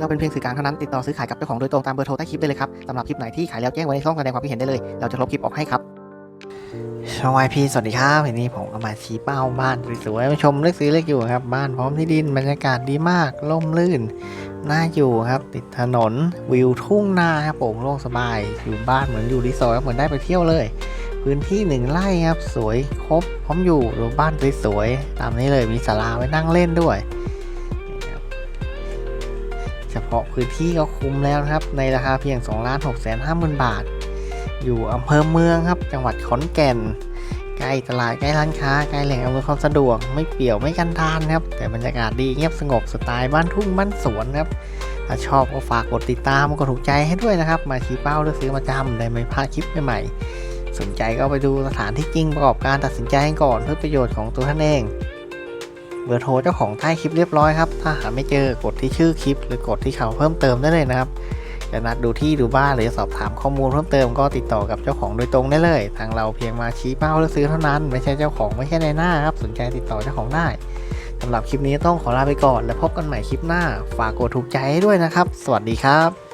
เราเป็นเพียงสื่อกลางเท่านั้นติดต่อซื้อขายกับเจ้าของโดยตรงตามเบอร์โทรใต้คลิปได้เลยครับสำหรับคลิปไหนที่ขายแล้วแจ้งไว้ในช่องแสดงความคิดเห็นได้เลย เราจะลบคลิปออกให้ครับช่องไอพีสวัสดีครับวันนี้ผมก็มาชี้เป้าบ้านสวยๆมาชมเลือกซื้อเลือกอยู่ครับ บ้านพร้อมที่ดินบรรยากาศดีมากร่มรื่นน่าอยู่ครับ ติดถนนวิวทุ่งนาครับโปร่งโล่งสบาย อยู่บ้านเหมือนอยู่รีสอร์ทเหมือนได้ไปเที่ยวเลย พื้นที่หนึ่งไร่ครับ สวยครบพร้อมอยู่ดูบ้านสวยๆตามนี้เลยมีศาลาไว้นั่งเล่นด้วย เฉพาะพื้นที่ก็คุ้มแล้วครับ ในราคาเพียง2ล้าน6แสนห้าหมื่นบาท อยู่อำเภอเมืองครับ จังหวัดขอนแก่น ใกล้ตลาดใกล้ร้านค้าใกล้แหล่งอำนวยความสะดวก ไม่เปี่ยวไม่กันดานครับ แต่บรรยากาศดีเงียบสงบสไตล์บ้านทุ่งบ้านสวนครับถ้าชอบก็ฝากกดติดตามกดถูกใจให้ด้วยนะครับ มาชี้เป้าเลือกซื้อมาจำได้ไม่พลาดคลิปใหม่ๆสนใจก็ไปดูสถานที่จริงประกอบการตัดสินใจให้ก่อนเพื่อประโยชน์ของตัวท่านเอง เบอร์โทรเจ้าของใต้คลิปเรียบร้อยครับ ถ้าหาไม่เจอกดที่ชื่อคลิป หรือกดที่เขาเพิ่มเติมได้เลยนะครับจะนัดดูที่ดูบ้านหรือสอบถามข้อมูลเพิ่มเติมก็ติดต่อกับเจ้าของโดยตรงได้เลย ทางเราเพียงมาชี้เป้าเลือกซื้อเท่านั้น ไม่ใช่เจ้าของไม่ใช่ในหน้าครับ สนใจติดต่อเจ้าของได้สำหรับคลิปนี้ต้องขอลาไปก่อน แล้วพบกันใหม่คลิปหน้า ฝากกดถูกใจให้ด้วยนะครับ สวัสดีครับ